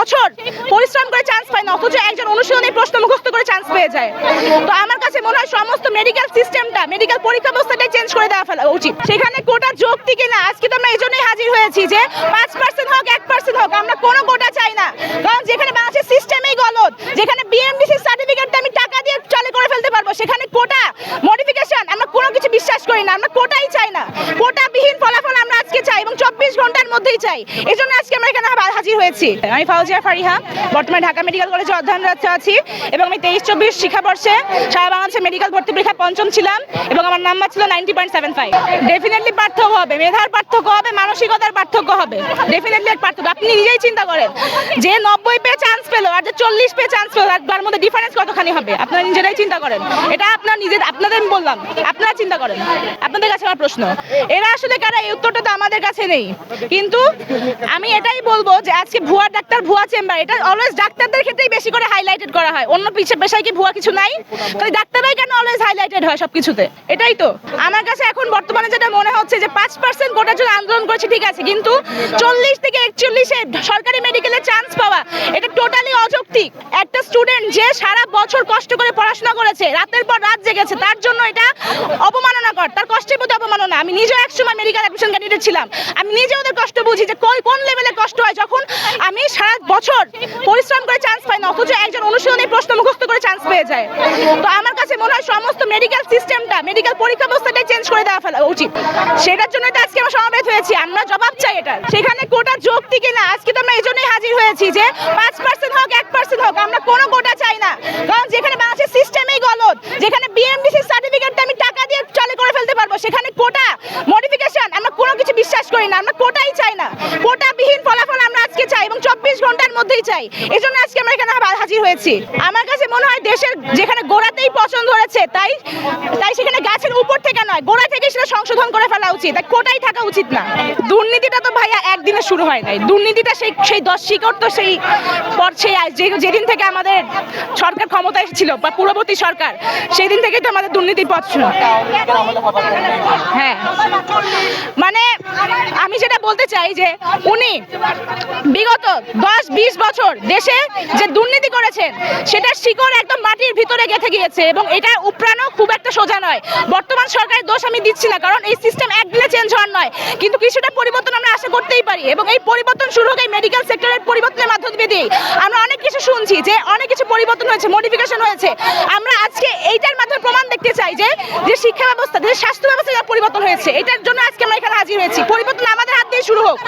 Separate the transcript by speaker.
Speaker 1: বছর পরিশ্রম করে চান্স পায় না, অথচ একজন অনুশীলনী প্রশ্ন মুখস্থ করে চান্স পেয়ে যায়। তো আমার কাছে মনে হয় সমস্ত মেডিকেল সিস্টেমটা মেডিকেল পরীক্ষা ব্যবস্থাটাই চেঞ্জ করে দেওয়া ফেলা উচিত। সেখানে কোটা যৌক্তিক কিনা, আজকে তো আমরা এই জন্যই হাজির হয়েছি যে পাঁচ পার্সেন্ট হোক, এক পার্সেন্ট হোক, আমরা কোনো কোটা চাই না। কারণ যেখানে বাংলাদেশের সিস্টেমেই গলত যেখানে বিএমডিসি সার্টিফিকেটটা আমি টাকা দিয়ে চালু করে ফেলতে পারব, সেখানে কোটা মডিফিকেশন আমরা কোনো কিছু বিশ্বাস করি না, আমরা কোটাই চাই না। কোটাবিহীন ফলাফল আমরা আজকে চাই চব্বিশ ঘণ্টার মধ্যেই চাই। এই জন্য আজকে আমরা এখানে হাজির হয়েছি। আমি ফাউজিয়া ফারিহা, বর্তমানে ঢাকা মেডিকেল কলেজে অধ্যয়নরত আছি এবং আমি তেইশ চব্বিশ শিক্ষাবর্ষে সারা বাংলাদেশে মেডিকেল ভর্তি পরীক্ষা পঞ্চম ছিলাম এবং আমার নাম্বার ছিল ninety point seven five. Definitely পার্থক্য হবে, মেধার পার্থক্য হবে, মানসিকতার পার্থক্য হবে। ডেফিনেটলি এক পার্থক্য। আপনি নিজেই চিন্তা করেন, যে নব্বই পেয়ে চান্স পেল আর যে চল্লিশ পেয়ে চান্স পেল, তার মধ্যে ডিফারেন্স কতখানি হবে? আপনারা নিজেরাই চিন্তা করেন। এটা আপনার নিজের আপনাদের আমি বললাম, আপনারা চিন্তা করেন। আপনাদের কাছে আমার প্রশ্ন, এরা আসলে কারা? এই উত্তরটা তো আমাদের কাছে নেই। কিন্তু আমি এটাই বলব যে আজকে ভুয়া ডাক্তার, ভুয়া চেম্বার, এটা অলওয়েজ ডাক্তারদের ক্ষেত্রেই বেশি করে হাইলাইটেড করা হয়। অন্য পেশায় কি ভুয়া কিছু নাই? তাহলে ডাক্তাররাই কেন অলওয়েজ হাইলাইটেড হয় সবকিছুতে? এটাই তো। আমার কাছে এখন বর্তমানে যেটা মনে হচ্ছে যে পাঁচ পার্সেন্ট কোটার জন্য আন্দোলন করেছে, ঠিক আছে, কিন্তু চল্লিশ থেকে একচল্লিশে সরকারি মেডিকেলে চান্স পাওয়া, এটা টোটালি অযৌক্তিক। একটা স্টুডেন্ট যে সারা বছর কষ্ট করে পড়াশোনা করেছে, রাতের পর রাত জেগেছে, তার জন্য এটা অবমাননাকর, তার কষ্টের প্রতি অপমাননা আমি নিজেও একসময় মেডিকেল অ্যাডমিশন ক্যান্ডিডেট ছিলাম। আমি নিজে ওদের কষ্ট বুঝি যে কোন লেভেলে কষ্ট হয়। যখন আমি সারা বছর পরিশ্রম করে চান্স পাই না, অথচ একজন অনুশীলনী প্রশ্ন মুখস্থ করে চান্স পেয়ে যায়। তো আমার কাছে মনে হয় সমস্ত মেডিকেল সিস্টেমটা মেডিকেল পরীক্ষা ব্যবস্থাটাই চেঞ্জ করে দেওয়া ফেলা উচিত। সেটার জন্যই তো আজকে আমরা সমাবেশ হয়েছি, আমরা জবাব চাই এটা সেখানে কোটা দিকে না আজকে তো আমরা এই জন্যই হাজির হয়েছি যে পাঁচ হোক এক পার্সেন্ট হোক আমরা কোনো কোটা চাই না কারণ যেখানে বাংলাদেশের সিস্টেমেই গলত যেখানে বিএমডিসি সার্টিফিকেটটা আমি টাকা দিয়ে চালু করে ফেলতে পারব সেখানে কোটা মডিফিকেশন আমরা কোনো কিছু বিশ্বাস করি না আমরা কোটাই চাই না। কোটাবিহীন ফলাফল আমরা আজকে চাই এবং চব্বিশ ঘণ্টার মধ্যেই চাই। এই জন্য আজকে আমরা এখানে হাজির হয়েছি। আমার কাছে মনে হয় দেশের যেখানে গোড়াতেই পছন্দ হয়েছে, তাই তাই সেখানে গাছের উপর থেকে নয়, গোড়া থেকে সেটা সংশোধন করে ফেলা উচিত। তাই কোটাই থাকা উচিত না। দুর্নীতিটা তো ভাইয়া একদিনে শুরু হয় নাই। দুর্নীতিটা সেই সেই দশ শিকড় তো সেই পর সেই যেদিন থেকে আমাদের সরকার ক্ষমতায় এসেছিল বা পূর্ববর্তী সরকার সেই দিন থেকেই তো আমাদের দুর্নীতির পথ শুরু। হ্যাঁ। মানে আমি যেটা বলতে চাই যে উনি বিগত দশ, বিশ বছর দেশে যে দুর্নীতি করেছেন, সেটার শিকড় একদম মাটির ভিতরে গেঁথে গিয়েছে এবং এটা উপরানো খুব একটা সোজা নয়। বর্তমান সরকারের দোষ আমি দিচ্ছি না, কারণ এই সিস্টেম একদিনে চেঞ্জ হওয়ার নয়। কিন্তু কিছুটা পরিবর্তন আমরা আশা করতেই পারি এবং এই পরিবর্তন শুরু হোক এই মেডিকেল সেক্টরের পরিবর্তনের মাধ্যমে দিয়ে আমরা অনেক কিছু শুনছি যে অনেক কিছু পরিবর্তন হয়েছে মডিফিকেশন হয়েছে। আমরা আজকে এইটার মাধ্যমে প্রমাণ দেখতে চাই যে যে শিক্ষা ব্যবস্থা, যে স্বাস্থ্য ব্যবস্থা যা পরিবর্তন হয়েছে, এটার জন্য আজকে আমরা এখানে হাজির হয়েছি। পরিবর্তন শুরু হোক।